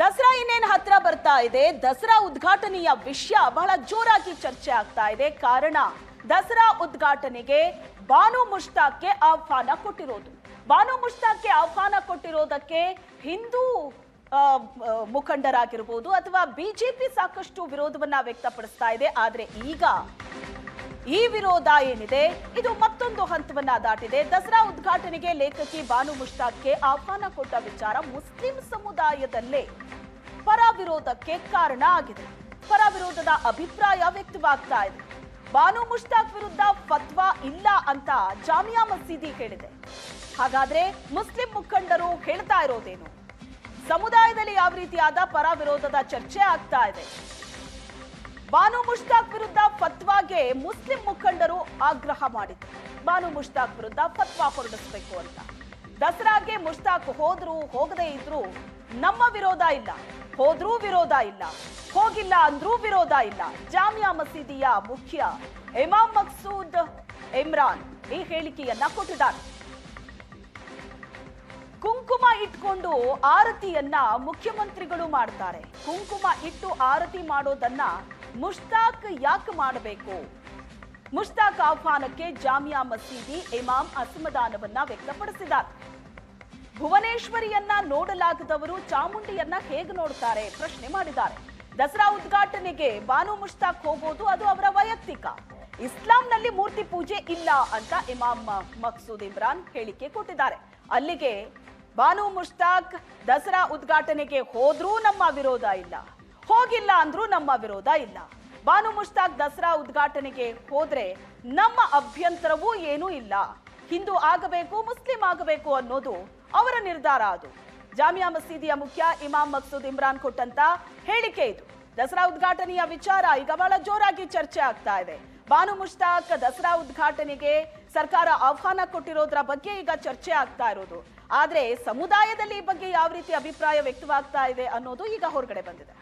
ದಸರಾ ಇನ್ನೇನು ಹತ್ರ ಬರ್ತಾ ಇದೆ? ದಸರಾ ಉದ್ಘಾಟನೆಯ ವಿಷಯ ಬಹಳ ಜೋರಾಗಿ ಚರ್ಚೆ ಆಗ್ತಾ ಇದೆ. ಕಾರಣ, ದಸರಾ ಉದ್ಘಾಟನೆಗೆ ಬಾನು ಮುಷ್ತಾಕ್ಗೆ ಆಹ್ವಾನ ಕೊಟ್ಟಿರೋದು. ಬಾನು ಮುಷ್ತಾಕ್ಗೆ ಆಹ್ವಾನ ಕೊಟ್ಟಿರೋದಕ್ಕೆ ಹಿಂದೂ ಮುಖಂಡರಾಗಿರ್ಬೋದು ಅಥವಾ ಬಿಜೆಪಿ ಸಾಕಷ್ಟು ವಿರೋಧವನ್ನ ವ್ಯಕ್ತಪಡಿಸ್ತಾ ಇದೆ. ಆದ್ರೆ ಈಗ ಈ ವಿರೋಧ ಏನಿದೆ? ಇದು ಮತ್ತೊಂದು ಹಂತವನ್ನ ದಾಟಿದೆ. ದಸರಾ ಉದ್ಘಾಟನೆಗೆ ಲೇಖಕಿ ಬಾನು ಮುಷ್ತಾಕ್ಗೆ ಆಹ್ವಾನ ಕೊಟ್ಟ ವಿಚಾರ ಮುಸ್ಲಿಂ ಸಮುದಾಯದಲ್ಲೇ ಪರ ವಿರೋಧಕ್ಕೆ ಕಾರಣ ಆಗಿದೆ. ಪರ ವಿರೋಧದ ಅಭಿಪ್ರಾಯ ವ್ಯಕ್ತವಾಗ್ತಾ ಇದೆ. ಬಾನು ಮುಷ್ತಾಕ್ ವಿರುದ್ಧ ಫತ್ವಾ ಇಲ್ಲ ಅಂತ ಜಾಮಿಯಾ ಮಸೀದಿ ಹೇಳಿದೆ. ಹಾಗಾದ್ರೆ ಮುಸ್ಲಿಂ ಮುಖಂಡರು ಹೇಳ್ತಾ ಇರೋದೇನು? ಸಮುದಾಯದಲ್ಲಿ ಯಾವ ರೀತಿಯಾದ ಪರ ವಿರೋಧದ ಚರ್ಚೆ ಆಗ್ತಾ ಇದೆ? ಬಾನು ಮುಷ್ತಾಕ್ ವಿರುದ್ಧ ಫತ್ವಾಗೆ ಮುಸ್ಲಿಂ ಮುಖಂಡರು ಆಗ್ರಹ ಮಾಡಿದ್ರು. ಬಾನು ಮುಷ್ತಾಕ್ ವಿರುದ್ಧ ಫತ್ವಾ ಹೊರಡಿಸಬೇಕು ಅಂತ. ದಸರಾಗೆ ಮುಷ್ತಾಕ್ ಹೋದ್ರು ಹೋಗದೇ ಇದ್ರು ನಮ್ಮ ವಿರೋಧ ಇಲ್ಲ. ಹೋದ್ರೂ ವಿರೋಧ ಇಲ್ಲ. ಹೋಗಿಲ್ಲ ಅಂದ್ರೂ ವಿರೋಧ ಇಲ್ಲ. ಜಾಮಿಯಾ ಮಸೀದಿಯ ಮುಖ್ಯ ಇಮಾಮ್ ಮಕ್ಸೂದ್ ಇಮ್ರಾನ್ ಈ ಹೇಳಿಕೆಯನ್ನ ಕೊಟ್ಟಿದ್ದಾರೆ. ಕುಂಕುಮ ಇಟ್ಕೊಂಡು ಆರತಿಯನ್ನ ಮುಖ್ಯಮಂತ್ರಿಗಳು ಮಾಡ್ತಾರೆ. ಕುಂಕುಮ ಇಟ್ಟು ಆರತಿ ಮಾಡೋದನ್ನ ಮುಷ್ತಾಕ್ ಯಾಕೆ ಮಾಡಬೇಕು? ಮುಷ್ತಾಕ್ ಆಹ್ವಾನಕ್ಕೆ ಜಾಮಿಯಾ ಮಸೀದಿ ಇಮಾಮ್ ಅಸಮಾಧಾನವನ್ನ ವ್ಯಕ್ತಪಡಿಸಿದ್ದಾರೆ. ಭುವನೇಶ್ವರಿಯನ್ನ ನೋಡಲಾಗದವರು ಚಾಮುಂಡಿಯನ್ನ ಹೇಗೆ ನೋಡ್ತಾರೆ? ಪ್ರಶ್ನೆ ಮಾಡಿದ್ದಾರೆ. ದಸರಾ ಉದ್ಘಾಟನೆಗೆ ಬಾನು ಮುಷ್ತಾಕ್ ಹೋಗೋದು ಅದು ಅವರ ವೈಯಕ್ತಿಕ. ಇಸ್ಲಾಂನಲ್ಲಿ ಮೂರ್ತಿ ಪೂಜೆ ಇಲ್ಲ ಅಂತ ಇಮಾಮ್ ಮಕ್ಸೂದ್ ಇಮ್ರಾನ್ ಹೇಳಿಕೆ ಕೊಟ್ಟಿದ್ದಾರೆ. ಅಲ್ಲಿಗೆ ಬಾನು ಮುಷ್ತಾಕ್ ದಸರಾ ಉದ್ಘಾಟನೆಗೆ ಹೋದ್ರೂ ನಮ್ಮ ವಿರೋಧ ಇಲ್ಲ. ಹೋಗಿಲ್ಲ ಅಂದ್ರೂ ನಮ್ಮ ವಿರೋಧ ಇಲ್ಲ. ಬಾನು ಮುಷ್ತಾಕ್ ದಸರಾ ಉದ್ಘಾಟನೆಗೆ ಹೋದ್ರೆ ನಮ್ಮ ಅಭ್ಯಂತರವೂ ಏನೂ ಇಲ್ಲ. ಹಿಂದೂ ಆಗಬೇಕು, ಮುಸ್ಲಿಂ ಆಗಬೇಕು ಅನ್ನೋದು ಅವರ ನಿರ್ಧಾರ ಅದು. ಜಾಮಿಯಾ ಮಸೀದಿಯ ಮುಖ್ಯ ಇಮಾಮ್ ಮಕ್ಸೂದ್ ಇಮ್ರಾನ್ ಕೊಟ್ಟಂತ ಹೇಳಿಕೆ ಇದು. ದಸರಾ ಉದ್ಘಾಟನೆಯ ವಿಚಾರ ಈಗ ಬಹಳ ಜೋರಾಗಿ ಚರ್ಚೆ ಆಗ್ತಾ ಇದೆ. ಬಾನು ಮುಷ್ತಾಕ್ ದಸರಾ ಉದ್ಘಾಟನೆಗೆ ಸರ್ಕಾರ ಆಹ್ವಾನ ಕೊಟ್ಟಿರೋದ್ರ ಬಗ್ಗೆ ಈಗ ಚರ್ಚೆ ಆಗ್ತಾ ಇರೋದು. ಆದ್ರೆ ಸಮುದಾಯದಲ್ಲಿ ಈ ಬಗ್ಗೆ ಯಾವ ರೀತಿ ಅಭಿಪ್ರಾಯ ವ್ಯಕ್ತವಾಗ್ತಾ ಇದೆ ಅನ್ನೋದು ಈಗ ಹೊರಗಡೆ ಬಂದಿದೆ.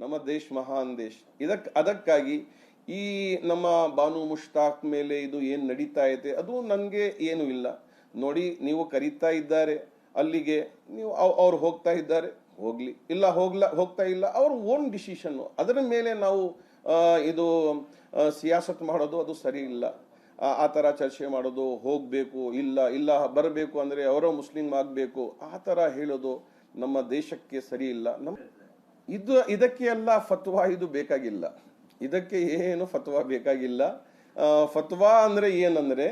ನಮ್ಮ ದೇಶ ಮಹಾನ್ ದೇಶ್. ಇದಕ್ಕೆ ಅದಕ್ಕಾಗಿ ಈ ನಮ್ಮ ಬಾನು ಮುಷ್ತಾಕ್ ಮೇಲೆ ಇದು ಏನು ನಡೀತಾ ಐತೆ ಅದು ನನಗೆ ಏನು ಇಲ್ಲ. ನೋಡಿ, ನೀವು ಕರೀತಾ ಇದ್ದಾರೆ, ಅಲ್ಲಿಗೆ ನೀವು ಅವ್- ಅವ್ರು ಹೋಗ್ತಾ ಇದ್ದಾರೆ, ಹೋಗ್ಲಿ. ಇಲ್ಲ, ಹೋಗ್ಲ, ಹೋಗ್ತಾ ಇಲ್ಲ, ಅವ್ರ ಓನ್ ಡಿಸಿಷನ್ನು ಅದರ ಮೇಲೆ ನಾವು ಇದು ಸಿಯಾಸತ್ ಮಾಡೋದು ಅದು ಸರಿ ಇಲ್ಲ. ಆ ಥರ ಚರ್ಚೆ ಮಾಡೋದು, ಹೋಗಬೇಕು, ಇಲ್ಲ ಇಲ್ಲ, ಬರಬೇಕು ಅಂದರೆ ಅವರ ಮುಸ್ಲಿಂ ಆಗಬೇಕು, ಆ ಥರ ಹೇಳೋದು ನಮ್ಮ ದೇಶಕ್ಕೆ ಸರಿ ಇಲ್ಲ. ನಮ್ಮ ಇದು ಇದಕ್ಕೆ ಎಲ್ಲ ಫತ್ವಾ ಇದು ಬೇಕಾಗಿಲ್ಲ. ಇದಕ್ಕೆ ಏನು ಫತ್ವಾ ಬೇಕಾಗಿಲ್ಲ. ಫತ್ವಾ ಅಂದರೆ ಏನಂದರೆ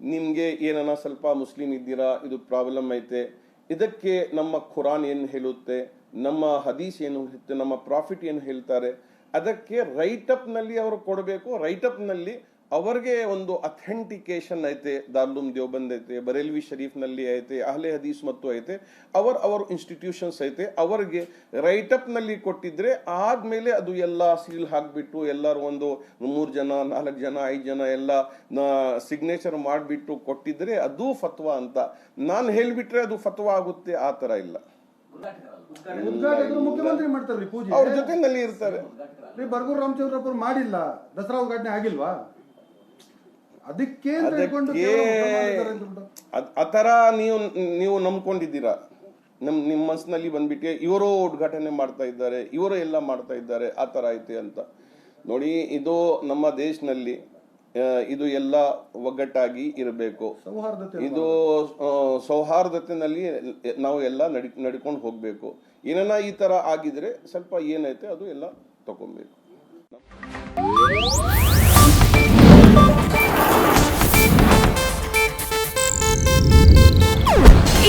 ನಿಮಗೆ ಏನನ ಸ್ವಲ್ಪ ಮುಸ್ಲಿಂ ಇದ್ದೀರಾ, ಇದು ಪ್ರಾಬ್ಲಮ್ ಐತೆ. ಇದಕ್ಕೆ ನಮ್ಮ ಖುರಾನ್ ಏನು ಹೇಳುತ್ತೆ, ನಮ್ಮ ಹದೀಸ್ ಏನು ಹೇಳುತ್ತೆ, ನಮ್ಮ ಪ್ರಾಫಿಟ್ ಏನು ಹೇಳ್ತಾರೆ, ಅದಕ್ಕೆ ರೈಟ್ ಅಪ್ನಲ್ಲಿ ಅವರು ಕೊಡಬೇಕು ರೈಟ್ ಅಪ್ನಲ್ಲಿ ಅವರಿಗೆ ಒಂದು ಅಥೆಂಟಿಕೇಶನ್ ಐತೆ ದಾರ್ಲೂಮ್ ದೇವಬಂದ್ ಐತೆ ಬರೇಲ್ವಿ ಶರೀಫ್ನಲ್ಲಿ ಐತೆ ಅಹ್ಲೆ ಹದೀಸ್ ಮತ್ತು ಐತೆ ಅವರ ಅವರ್ ಇನ್ಸ್ಟಿಟ್ಯೂಷನ್ಸ್ ಐತೆ ಅವರಿಗೆ ರೈಟ್ ಅಪ್ನಲ್ಲಿ ಕೊಟ್ಟಿದ್ರೆ ಆದ್ಮೇಲೆ ಅದು ಎಲ್ಲ ಸೀಲ್ ಹಾಕ್ಬಿಟ್ಟು ಎಲ್ಲರೂ ಒಂದು ಮೂರು ಜನ ನಾಲ್ಕು ಜನ ಐದು ಜನ ಎಲ್ಲ ಸಿಗ್ನೇಚರ್ ಮಾಡಿಬಿಟ್ಟು ಕೊಟ್ಟಿದ್ರೆ ಅದು ಫತ್ವಾ ಅಂತ. ನಾನು ಹೇಳ್ಬಿಟ್ರೆ ಅದು ಫತ್ವಾ ಆಗುತ್ತೆ ಆ ತರ ಇಲ್ಲ. ಮುಖ್ಯಮಂತ್ರಿ ಮಾಡ್ತಾರ್ರಿ ಪೂಜೆ. ಅವ್ರ ಜೊತೆನಲ್ಲಿ ಇರ್ತಾರೆ. ಬರ್ಗೂರ್ ರಾಮಚಂದ್ರಪ್ಪ ಮಾಡಿಲ್ಲ ದಸರಾ ಉದ್ಘಾಟನೆ ಆಗಿಲ್ವಾ? ಅದಕ್ಕೆ ಆ ತರ ನೀವು ನೀವು ನಂಬ್ಕೊಂಡಿದ್ದೀರಾ? ನಮ್ ನಿಮ್ಮ ಮನಸ್ಸಿನಲ್ಲಿ ಬಂದ್ಬಿಟ್ಟು ಇವರು ಉದ್ಘಾಟನೆ ಮಾಡ್ತಾ ಇದ್ದಾರೆ ಇವರು ಎಲ್ಲ ಮಾಡ್ತಾ ಇದ್ದಾರೆ ಆ ತರ ಐತೆ ಅಂತ. ನೋಡಿ ಇದು ನಮ್ಮ ದೇಶನಲ್ಲಿ ಇದು ಎಲ್ಲ ಒಗ್ಗಟ್ಟಾಗಿ ಇರಬೇಕು. ಇದು ಸೌಹಾರ್ದತೆನಲ್ಲಿ ನಾವು ಎಲ್ಲ ನಡಿ ನಡ್ಕೊಂಡು ಹೋಗ್ಬೇಕು. ಏನನ್ನ ಈ ತರ ಆಗಿದ್ರೆ ಸ್ವಲ್ಪ ಏನೈತೆ ಅದು ಎಲ್ಲ ತಗೊಬೇಕು.